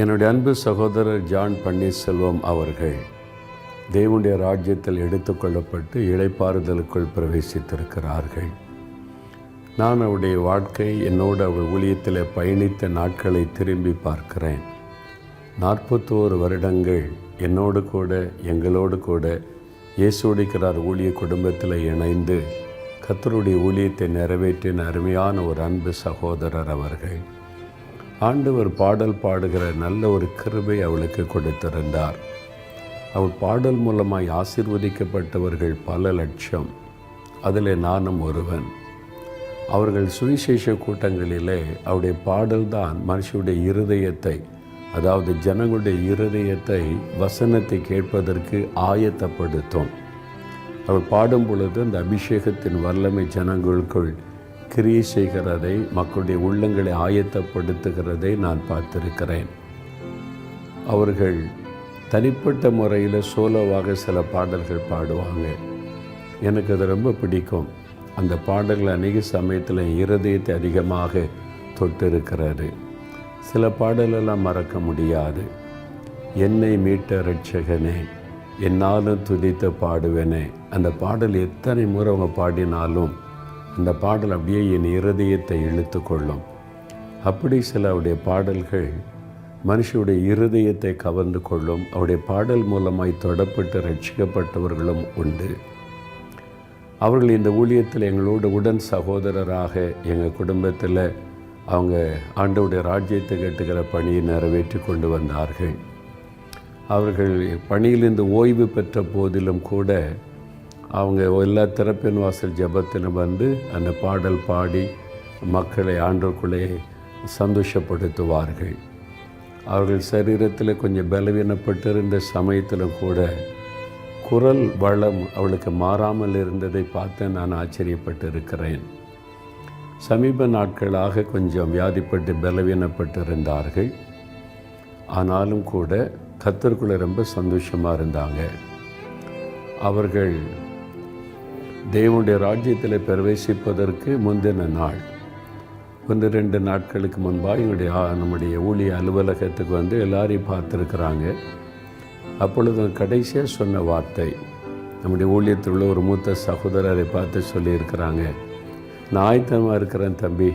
என்னுடைய அன்பு சகோதரர் ஜான் பன்னீர்செல்வம் அவர்கள் தேவனுடைய ராஜ்யத்தில் எடுத்துக்கொள்ளப்பட்டு இளைப்பாறுதலுக்குள் பிரவேசித்திருக்கிறார்கள். நான் அவருடைய வாழ்க்கை என்னோடு அவர் ஊழியத்தில் பயணித்த நாட்களை திரும்பி பார்க்கிறேன். நாற்பத்தோரு வருடங்கள் என்னோடு கூட எங்களோடு கூட இயேசுடிக்கிறார் ஊழிய குடும்பத்தில் இணைந்து கத்தருடைய ஊழியத்தை நிறைவேற்றின அருமையான ஒரு அன்பு சகோதரர் அவர்கள். ஆண்டவர் பாடல் பாடுகிற நல்ல ஒரு கிருபை அவளுக்கு கொடுத்திருந்தார். அவள் பாடல் மூலமாய் ஆசிர்வதிக்கப்பட்டவர்கள் பல லட்சம். அதில் நானும் ஒருவன். அவர்கள் சுவிசேஷ கூட்டங்களிலே அவருடைய பாடல்தான் மனுஷனுடைய இருதயத்தை அதாவது ஜனங்களுடைய இருதயத்தை வசனத்தை கேட்பதற்கு ஆயத்தப்படுத்தும். அவள் பாடும் பொழுது அந்த அபிஷேகத்தின் வல்லமை ஜனங்களுக்குள் கிரியை செய்கிறதை மக்களுடைய உள்ளங்களை ஆயத்தப்படுத்துகிறதை நான் பார்த்திருக்கிறேன். அவர்கள் தனிப்பட்ட முறையில் சோலோவாக சில பாடல்கள் பாடுவாங்க. எனக்கு அது ரொம்ப பிடிக்கும். அந்த பாடல்கள் அநேக சமயத்தில் இருதயத்தை அதிகமாக தொட்டிருக்கிறது. சில பாடலெல்லாம் மறக்க முடியாது. என்னை மீட்ட ரட்சகனே என்னாலும் துதித்து பாடுவேனே அந்த பாடல் எத்தனை முறை அவங்க பாடினாலும் அந்த பாடல் அப்படியே என் இருதயத்தை இழுத்து கொள்ளும். அப்படி சில அவருடைய பாடல்கள் மனுஷனுடைய இருதயத்தை கவர்ந்து கொள்ளும். அவருடைய பாடல் மூலமாய் தொடப்பட்டு ரட்சிக்கப்பட்டவர்களும் உண்டு. அவர்கள் இந்த ஊழியத்தில் எங்களோடு உடன் சகோதரராக எங்கள் குடும்பத்தில் அவங்க ஆண்டவுடைய ராஜ்யத்தை கட்டுகிற பணியை நிறைவேற்றி கொண்டு வந்தார்கள். அவர்கள் பணியிலிருந்து ஓய்வு பெற்ற போதிலும் கூட அவங்க எல்லா திறப்பின் வாசல் ஜபத்திலும் வந்து அந்த பாடல் பாடி மக்களை ஆண்டுக்குள்ளே சந்தோஷப்படுத்துவார்கள். அவர்கள் சரீரத்தில் கொஞ்சம் பலவீனப்பட்டிருந்த சமயத்திலும் கூட குரல் வளம் அவளுக்கு மாறாமல் இருந்ததை பார்த்து நான் ஆச்சரியப்பட்டு இருக்கிறேன் சமீப நாட்களாக கொஞ்சம் வியாதிப்பட்டு பலவீனப்பட்டு இருந்தார்கள் ஆனாலும் கூட கத்தருக்குள்ளே ரொம்ப சந்தோஷமாக இருந்தாங்க. அவர்கள் தேவனுடைய ராஜ்யத்தில் பிரவேசிப்பதற்கு முந்தின நாள். ஒன்று ரெண்டு நாட்களுக்கு முன்பாக எங்களுடைய நம்முடைய ஊழிய அலுவலகத்துக்கு வந்து எல்லாரையும் பார்த்துருக்குறாங்க. அப்பொழுது கடைசியாக சொன்ன வார்த்தை நம்முடைய ஊழியத்தில் உள்ள ஒரு மூத்த சகோதரரை பார்த்து சொல்லியிருக்கிறாங்க நான் ஆயத்தமாக இருக்கிறேன் தம்பி.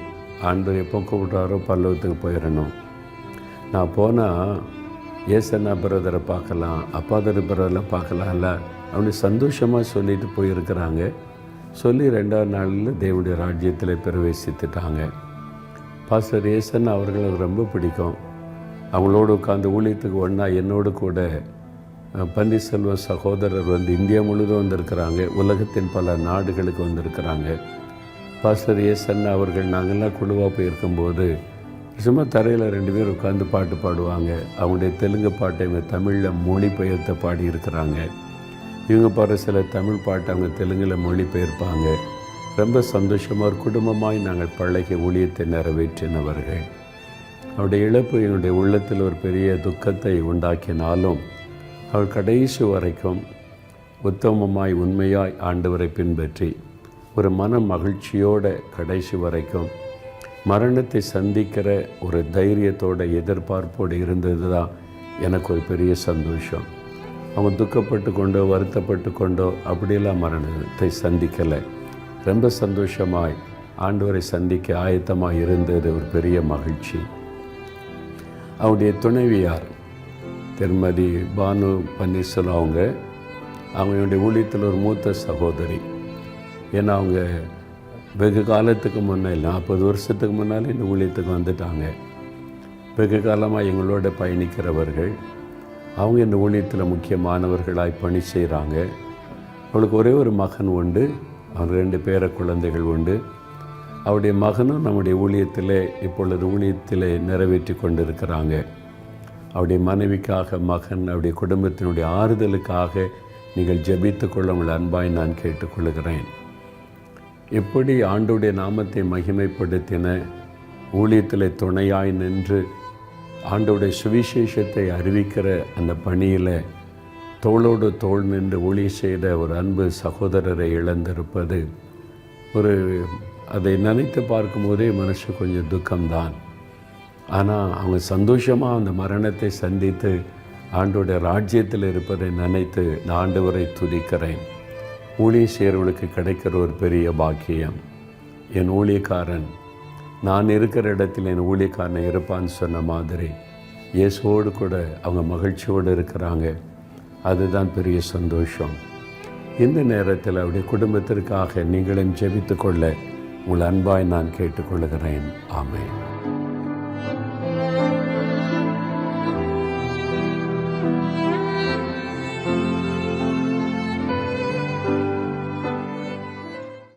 ஆண்டு எப்போ கூப்பிட்டாரோ பல்லவத்துக்கு போயிடணும் நான் போனால் ஏசன்னா பிரதரை பார்க்கலாம் அப்பாதர் பிரதரை பார்க்கலாம்ல. அப்படின்னு சந்தோஷமாக சொல்லிட்டு போயிருக்கிறாங்க. சொல்லி ரெண்டாவது நாளில் தேவனுடைய ராஜ்யத்தில் பிரவேசித்துட்டாங்க. பாஸ்டர் ஏசன் அவர்களுக்கு ரொம்ப பிடிக்கும். அவங்களோடு உட்காந்து ஊழியத்துக்கு ஒன்றா என்னோடு கூட பன்னீர்செல்வம் சகோதரர் வந்து இந்தியா முழுதும் வந்திருக்கிறாங்க. உலகத்தின் பல நாடுகளுக்கு வந்திருக்கிறாங்க. பாஸ்டர் ஏசன் அவர்கள் நாங்கள்லாம் குழுவாக போயிருக்கும்போது சும்மா தரையில் ரெண்டு பேர் உட்காந்து பாட்டு பாடுவாங்க. அவங்களுடைய தெலுங்கு பாட்டை தமிழில் மொழிபெயர்த்து பாடியிருக்கிறாங்க. இவங்க பாடுற சில தமிழ் பாட்டு அவங்க தெலுங்கில் மொழிபெயர்ப்பாங்க. ரொம்ப சந்தோஷமாக ஒரு குடும்பமாய் நாங்கள் பழகிய ஊழியத்தை நிறைவேற்றினவர்கள். அவருடைய இழப்பு என்னுடைய உள்ளத்தில் ஒரு பெரிய துக்கத்தை உண்டாக்கினாலும் அவள் கடைசி வரைக்கும் உத்தமமாய் உண்மையாய் ஆண்டவரை பின்பற்றி ஒரு மன மகிழ்ச்சியோட கடைசி வரைக்கும் மரணத்தை சந்திக்கிற ஒரு தைரியத்தோட எதிர்பார்ப்போடு இருந்தது தான் எனக்கு ஒரு பெரிய சந்தோஷம். அவங்க துக்கப்பட்டு கொண்டோ வருத்தப்பட்டு கொண்டோ அப்படியெல்லாம் மரணத்தை சந்திக்கலை. ரொம்ப சந்தோஷமாய் ஆண்டவரை சந்திக்க ஆயத்தமாக இருந்தது ஒரு பெரிய மகிழ்ச்சி. அவருடைய துணைவியார் திருமதி பானு பன்னீர்செல்வம் அவங்க அவங்களுடைய ஊழியத்தில் ஒரு மூத்த சகோதரி. ஏன்னா அவங்க வெகு காலத்துக்கு முன்னே நாற்பது வருஷத்துக்கு முன்னால் இந்த ஊழியத்துக்கு வந்துட்டாங்க. வெகு காலமாக எங்களோட பயணிக்கிறவர்கள். அவங்க இந்த ஊழியத்தில் முக்கியமானவர்களாய் பணி செய்கிறாங்க அவளுக்கு ஒரே ஒரு மகன் உண்டு. அவர் ரெண்டு பேர குழந்தைகள் உண்டு. அவருடைய மகனும் நம்முடைய ஊழியத்தில் இப்பொழுது ஊழியத்தில் நிறைவேற்றி கொண்டிருக்கிறாங்க. அவருடைய மனைவிக்காக மகன் அவருடைய குடும்பத்தினுடைய ஆறுதலுக்காக நீங்கள் ஜெபித்து கொள்ள உங்கள் அன்பாய் நான் கேட்டுக்கொள்கிறேன். எப்படி ஆண்டுடைய நாமத்தை மகிமைப்படுத்தின ஊழியத்தில் துணையாய் நின்று ஆண்டோடைய சுவிசேஷத்தை அறிவிக்கிற அந்த பணியில் தோளோடு தோல் நின்று ஒளி செய்த ஒரு அன்பு சகோதரரை இழந்திருப்பது ஒரு அதை நினைத்து பார்க்கும்போதே மனசு கொஞ்சம் துக்கம்தான். ஆனால் அவங்க சந்தோஷமாக அந்த மரணத்தை சந்தித்து ஆண்டோடைய ராஜ்யத்தில் இருப்பதை நினைத்து நான் ஆண்டவரை துதிக்கிறேன். ஊழிய சேர்வர்களுக்கு கிடைக்கிற ஒரு பெரிய பாக்கியம். என் ஊழியக்காரன் நான் இருக்கிற இடத்தில் என் ஊழியக்காரனை இருப்பான்னு சொன்ன மாதிரி இயேசுவோடு கூட அவங்க மகிழ்ச்சியோடு இருக்கிறாங்க. அதுதான் பெரிய சந்தோஷம். இந்த நேரத்தில் அவருடைய குடும்பத்திற்காக நீங்களும் ஜெபித்து கொள்ள உங்கள் அன்பாய் நான் கேட்டுக்கொள்கிறேன். ஆமேன்.